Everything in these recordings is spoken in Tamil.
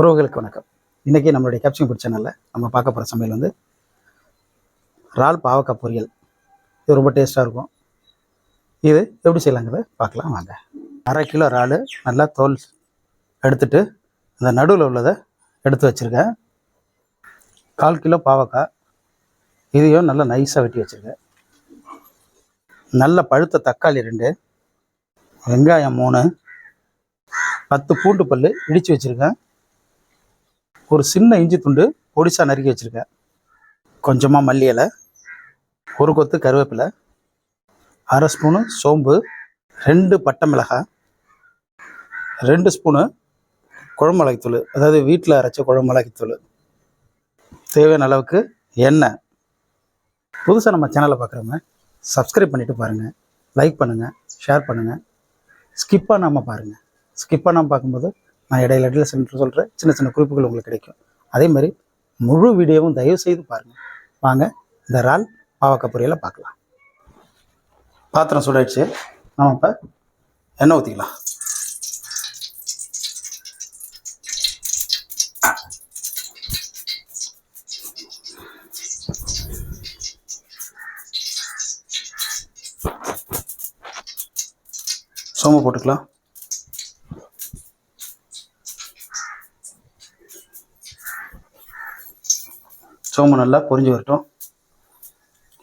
உறவுகளுக்கு வணக்கம். இன்றைக்கி நம்மளுடைய கேப்சிங் ஃபுட் சேனலில் நம்ம பார்க்க போகிற சமையல் வந்து இறால் பாவக்காய் பொரியல். இது ரொம்ப டேஸ்ட்டாக இருக்கும். இது எப்படி செய்யலாங்கிறத பார்க்கலாம் வாங்க. அரை கிலோ இறால் நல்லா தோல் எடுத்துட்டு அந்த நடுவில் உள்ளதை எடுத்து வச்சுருக்கேன். கால் கிலோ பாவக்காய் இதையும் நல்லா நைஸாக வெட்டி வச்சுருக்கேன். நல்ல பழுத்த தக்காளி ரெண்டு வெங்காயம் மூணு பத்து பூண்டு பல் இடித்து வச்சுருக்கேன். ஒரு சின்ன இஞ்சி துண்டு பொடிசா நறுக்கி வச்சுருக்கேன். கொஞ்சமாக மல்லி இலை ஒரு கொத்து கருவேப்பிலை அரை ஸ்பூனு சோம்பு ரெண்டு பட்டை மிளகாய் ரெண்டு ஸ்பூனு குழம்பு மிளகுத்தூள் அதாவது வீட்டில் அரைச்ச குழம்பு மிளகுத்தூள் தேவையான அளவுக்கு எண்ணெய். புதுசாக நம்ம சேனலை பார்க்குறவங்க சப்ஸ்கிரைப் பண்ணிவிட்டு பாருங்கள் லைக் பண்ணுங்கள் ஷேர் பண்ணுங்கள் ஸ்கிப் பண்ணாமல் பாருங்கள் ஸ்கிப் பண்ணாமல் பார்க்கும்போது நான் இடையில இடையில சென்று சொல்கிற சின்ன சின்ன குறிப்புகள் உங்களுக்கு கிடைக்கும். அதே மாதிரி முழு வீடியோவும் தயவு செய்து பாருங்கள் வாங்க இந்த இறால் பாவக்காய் பொரியலை பார்க்கலாம். பாத்திரம் சுடாயிடுச்சு. நம்ம இப்போ எண்ணெய் ஊற்றிக்கலாம் சோம்பு போட்டுக்கலாம். சோம்பு நல்லா பொரிஞ்சு வரட்டும்.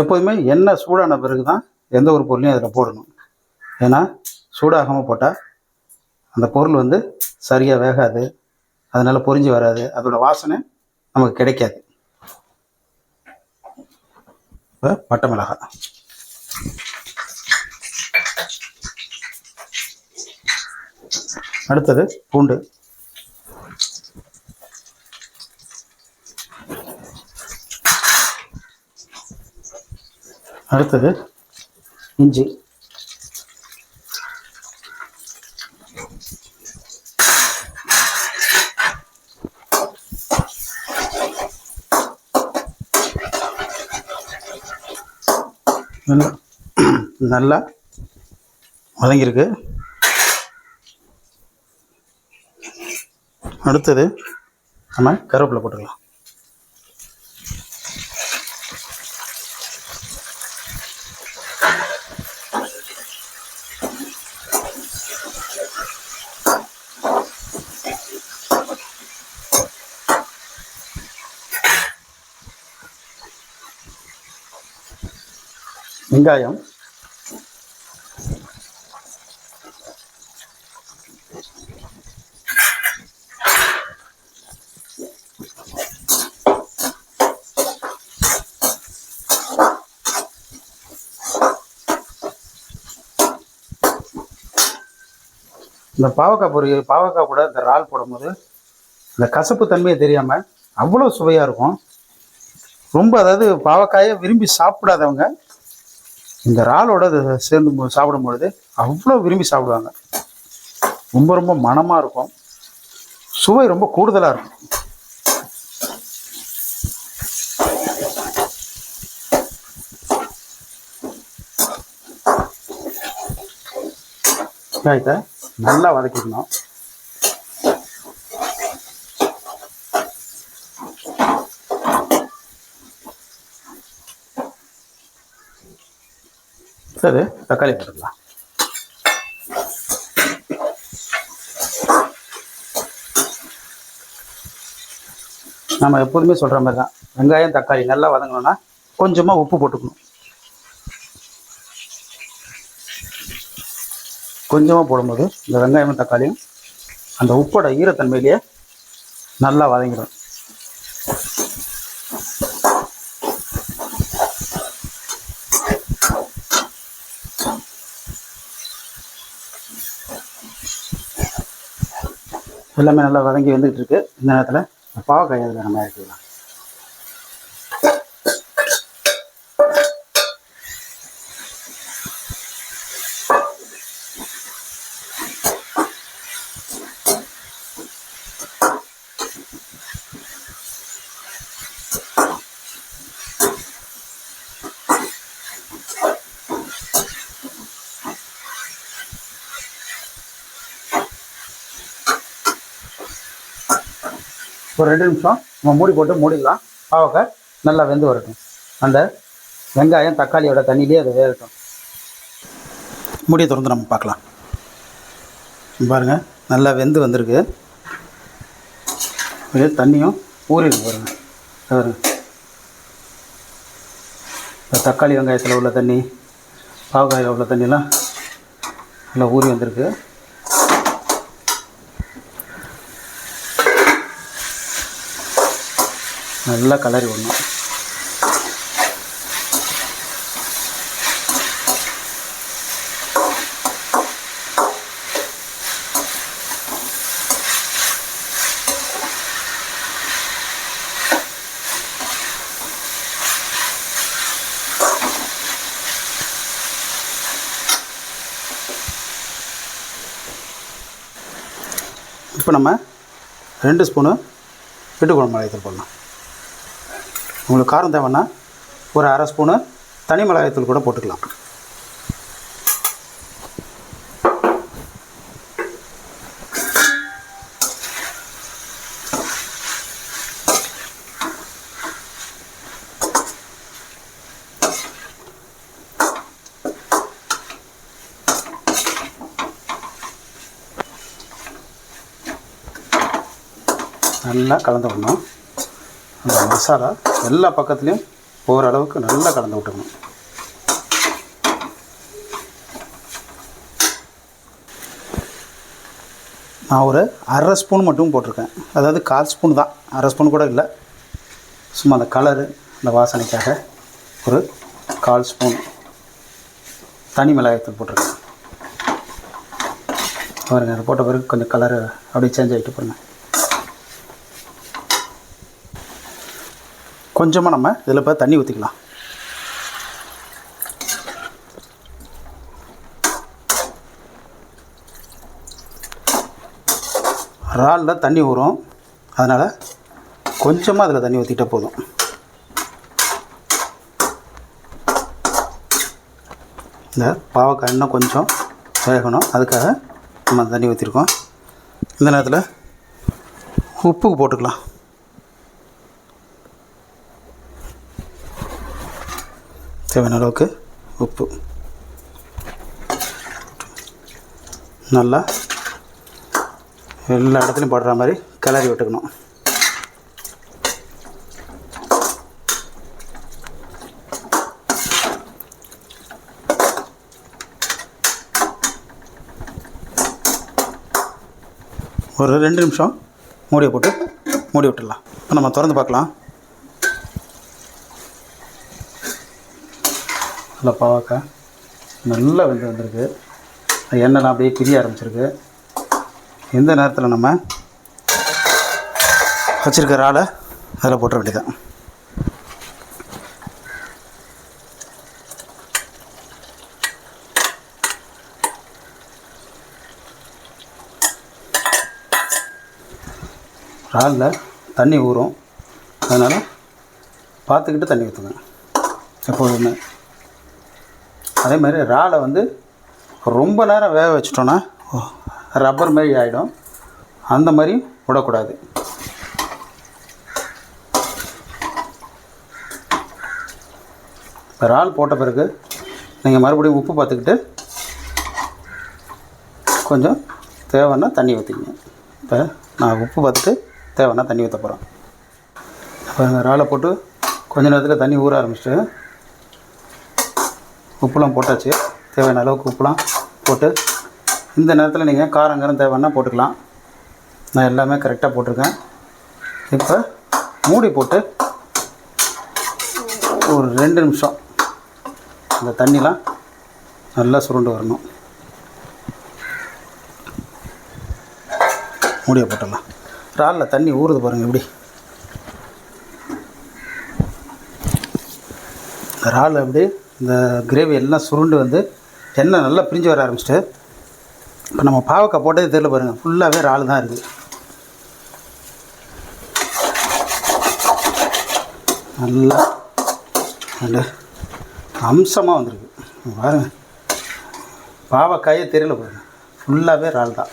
எப்போதுமே எண்ணெய் சூடான பிறகு தான் எந்த ஒரு பொருளையும் அதில் போடணும். ஏன்னா சூடாகாமல் போட்டால் அந்த பொருள் வந்து சரியாக வேகாது அதனால் பொரிஞ்சு வராது அதோடய வாசனை நமக்கு கிடைக்காது. இப்போ பட்டை மிளகாய் அடுத்தது பூண்டு. அடுத்தது இஞ்சி. நல்லா நல்லா வதங்கியிருக்கு. அடுத்தது நம்ம கருவேப்பிலை போட்டுக்கலாம். வெங்காயம். இந்த பாவக்காய் பொரியல் பாவக்காய் கூட இந்த இறால் போடும்போது இந்த கசப்பு தன்மையை தெரியாமல் அவ்வளோ சுவையாக இருக்கும். ரொம்ப அதாவது பாவக்காயை விரும்பி சாப்பிடாதவங்க இந்த இறாலோட சேர்ந்து சாப்பிடும் பொழுது அவ்வளோ விரும்பி சாப்பிடுவாங்க. ரொம்ப ரொம்ப மணமாக இருக்கும். சுவை ரொம்ப கூடுதலாக இருக்கும். நல்லா வதக்கிக்கணும். சரி தக்காளி போட்டுக்கலாம் நம்ம எப்போதுமே சொல்கிற மாதிரி தான். வெங்காயம் தக்காளி நல்லா வதங்கணும்னா கொஞ்சமாக உப்பு போட்டுக்கணும். கொஞ்சமாக போடும்போது இந்த வெங்காயமும் தக்காளியும் அந்த உப்போட ஈரத்தன்மையிலேயே நல்லா வதங்கிடும். எல்லாமே நல்லா வதங்கி வந்துகிட்டு இருக்கு. இந்த நேரத்தில் பாவக்காய் அதில் நம்ம இறக்கிடலாம். ஒரு ரெண்டு நிமிஷம். நம்ம மூடி போட்டு மூடிடலாம். பாவக்காய் நல்லா வெந்து வரட்டும். அந்த வெங்காயம் தக்காளியோட தண்ணியிலே அது வேகட்டும். மூடியை திறந்து நம்ம பார்க்கலாம். பாருங்கள் நல்லா வெந்து வந்திருக்கு. இது தண்ணியும் ஊறிடும் பாருங்கள் பாருங்க. தக்காளி வெங்காயத்தில் உள்ள தண்ணி பாவக்காயில் உள்ள தண்ணிலாம் நல்லா ஊறி வந்திருக்கு. நல்லா கலரி விடணும் இப்போ நம்ம ரெண்டு ஸ்பூனு வீட்டு குழம்பு மிளகாய்த்தூள் போடலாம் உங்களுக்கு காரம் தேவைன்னா ஒரு அரை ஸ்பூனு தனி மிளகாயத்தூள் கூட போட்டுக்கலாம். நல்லா கலந்து விடணும். இந்த மசாலா எல்லா பக்கத்துலேயும் ஓரளவுக்கு நல்லா கலந்து விட்டுக்கணும். நான் ஒரு அரை ஸ்பூன் மட்டும் போட்டிருக்கேன். அதாவது கால் ஸ்பூன் தான். அரை ஸ்பூன் கூட இல்லை. சும்மா அந்த கலரு அந்த வாசனைக்காக ஒரு கால் ஸ்பூன் தனி மிளகாய்த்தூள் போட்டிருக்கேன். பாருங்கள் அதை போட்ட பிறகு கொஞ்சம் கலரு அப்படியே சேஞ்ச் ஆகிட்டு பாருங்க. கொஞ்சமாக நம்ம இதில் இப்போ தண்ணி ஊற்றிக்கலாம் இறாலில் தண்ணி ஊறும். அதனால் கொஞ்சமாக அதில் தண்ணி ஊற்றிட்டால் போதும். இந்த பாவக்காய் இன்னும் கொஞ்சம் வேகணும். அதுக்காக நம்ம தண்ணி ஊற்றிருக்கோம் இந்த நேரத்தில் உப்புக்கு போட்டுக்கலாம். தேவையான அளவுக்கு உப்பு. நல்லா எல்லா இடத்துலையும் படுற மாதிரி கிளறி விட்டுக்கணும். ஒரு ரெண்டு நிமிஷம் மூடியை போட்டு மூடி விட்டுடலாம். இப்போ நம்ம திறந்து பார்க்கலாம். நல்லா பாவக்காய் நல்லா வெந்து வந்திருக்கு. எண்ணெய்லாம் அப்படியே பிரிய ஆரம்பிச்சிருக்கு. இந்த நேரத்தில் நம்ம வச்சுருக்கிற இறாலை அதில் போட்டுற வேண்டியதான் இறாலில் தண்ணி ஊறும். அதனால் பார்த்துக்கிட்டு தண்ணி ஊற்றுங்க எப்போதுமே. அதே மாதிரி இறாலை வந்து ரொம்ப நேரம் வேக வச்சிட்டோன்னா ரப்பர் மாதிரி ஆகிடும் அந்த மாதிரி விடக்கூடாது. இப்போ இறால் போட்ட பிறகு நீங்கள் மறுபடியும் உப்பு பார்த்துக்கிட்டு கொஞ்சம் தேவைன்னா தண்ணி ஊற்றிங்க இப்போ நான் உப்பு பார்த்துட்டு தேவைன்னா தண்ணி ஊற்ற போகிறேன் இப்போ இறாலை போட்டு கொஞ்ச நேரத்தில் தண்ணி ஊற ஆரம்பிச்சிட்டு உப்புலாம் போட்டாச்சு. தேவையான அளவுக்கு உப்புலாம் போட்டு இந்த நேரத்தில் நீங்கள் காரங்காரம் தேவைன்னா போட்டுக்கலாம். நான் எல்லாமே கரெக்டாக போட்டிருக்கேன். இப்போ மூடி போட்டு ஒரு ரெண்டு நிமிஷம் அந்த தண்ணிலாம் நல்லா சுருண்டு வரணும். மூடியை போட்டுடலாம். இறாலில் தண்ணி ஊறுது பாருங்கள் எப்படி. இந்த இறால் இந்த கிரேவி எல்லாம் சுருண்டு வந்து எண்ணெய் நல்லா பிரிஞ்சு வர ஆரம்பிச்சிட்டு இப்போ நம்ம பாவக்காய் போட்டதே தெரியல பாருங்கள் ஃபுல்லாகவே இறால் தான் இருக்குது நல்லா அம்சமாக வந்திருக்கு. பாருங்க. பாவக்காயே தெரியல பாருங்க. ஃபுல்லாகவே இறால் தான்.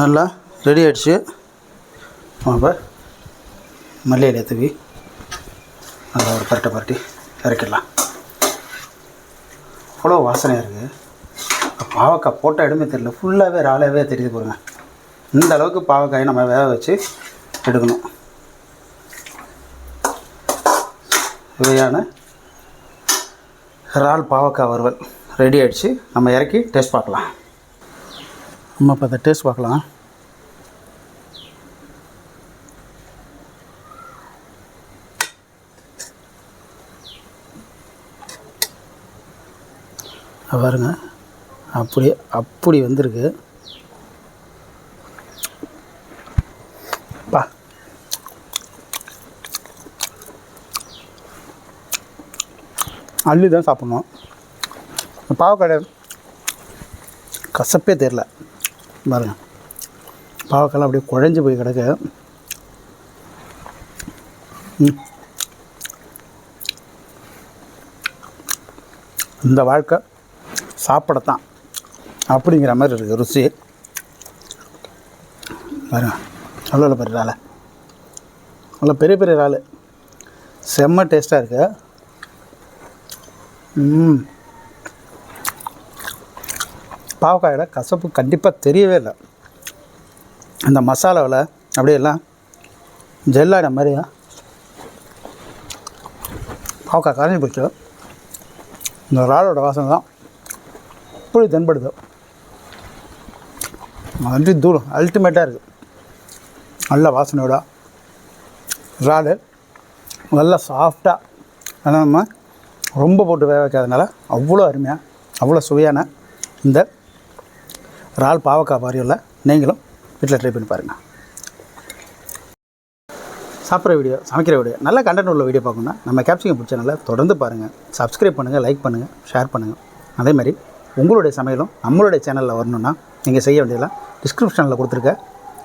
நல்லா ரெடி ஆகிடுச்சு அப்போ மல்லியில் இலையை தூவி. நல்லா பரட்டை பரட்டி இறக்கிடலாம். அவ்வளோ வாசனையாக இருக்குது பாவக்காய் போட்ட இடமே தெரியல. ஃபுல்லாகவே ராலாகவே தெரியுது பாருங்க. இந்த அளவுக்கு பாவக்காயை நம்ம வேக வச்சு எடுக்கணும். சுவையான இறால் பாவக்காய் வறுவல் ரெடி ஆகிடுச்சு நம்ம இறக்கி டேஸ்ட் பார்க்கலாம். நம்ம இப்போ அதை டேஸ்ட் பார்க்கலாம். பாருங்க. அப்படியே அப்படி வந்திருக்கு. பா. அள்ளி தான் சாப்பிட்ணும். பாவக்காய் கசப்பே தெரில பாருங்க. பாவக்காய்லாம் அப்படியே குழஞ்சி போய் கிடக்கு. ம். இந்த வாழ்க்கை சாப்பிடத்தான். அப்படிங்கிற மாதிரி இருக்குது ருசி. பாருங்க. அவ்வளோ பெரிய இறால். நல்ல பெரிய பெரிய இறால். செம்ம டேஸ்ட்டாக இருக்குது பாவக்காயில் பாவக்காயோட கசப்பு கண்டிப்பாக தெரியவே இல்லை. அந்த மசாலாவில் அப்படியெல்லாம் ஜெல்லாட மாதிரி பாவக்காய் கரைஞ்சி போச்சு. இந்த இறாலோட வாசனை தான். இப்படி தென்படுதோ. அன்றி தூரம் அல்டிமேட்டாக இருக்குது நல்ல வாசனையோட. இறால். நல்லா சாஃப்டாக ஆனால் நம்ம ரொம்ப போட்டு வேக வைக்காதனால அவ்வளோ அருமையாக அவ்வளோ சுவையான இந்த இறால் பாவக்காய் பாரியில் நீங்களும் வீட்டில் ட்ரை பண்ணி பாருங்கள் சாப்பிட்ற வீடியோ சமைக்கிற வீடியோ நல்ல கண்டென்ட் உள்ள வீடியோ பார்க்கணுன்னா நம்ம கேப்சிகம் பிடிச்ச நல்லா தொடர்ந்து பாருங்கள் சப்ஸ்கிரைப் பண்ணுங்கள் லைக் பண்ணுங்கள் ஷேர் பண்ணுங்கள் அதே மாதிரி உங்களுடைய சமையலும் நம்மளுடைய சேனலில் வரணுன்னா நீங்கள் செய்ய வேண்டியதெல்லாம் டிஸ்கிரிப்ஷனில் கொடுத்துருக்க.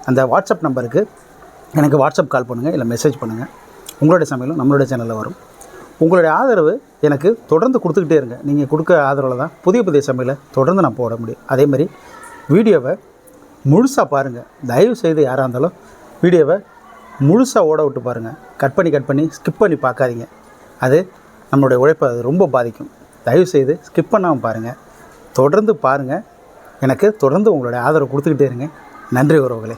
அந்த வாட்ஸ்அப் நம்பருக்கு எனக்கு வாட்ஸ்அப் கால் பண்ணுங்கள் இல்லை மெசேஜ் பண்ணுங்கள் உங்களுடைய சமையலும் நம்மளுடைய சேனலில் வரும். உங்களுடைய ஆதரவு எனக்கு தொடர்ந்து கொடுத்துக்கிட்டே இருங்க. நீங்கள் கொடுக்க ஆதரவில் தான் புதிய புதிய சமையலை தொடர்ந்து நான் போட முடியும். அதே மாதிரி வீடியோவை முழுசாக பாருங்கள் தயவு செய்து யாராக இருந்தாலும் வீடியோவை முழுசாக ஓட விட்டு பாருங்கள் கட் பண்ணி கட் பண்ணி ஸ்கிப் பண்ணி பார்க்காதீங்க. அது நம்மளுடைய உழைப்பை அது ரொம்ப பாதிக்கும். தயவு செய்து ஸ்கிப் பண்ணாமல் பாருங்கள் தொடர்ந்து பாருங்கள் எனக்கு தொடர்ந்து உங்களுடைய ஆதரவு கொடுத்துக்கிட்டே இருங்க. நன்றி உறவுகளே.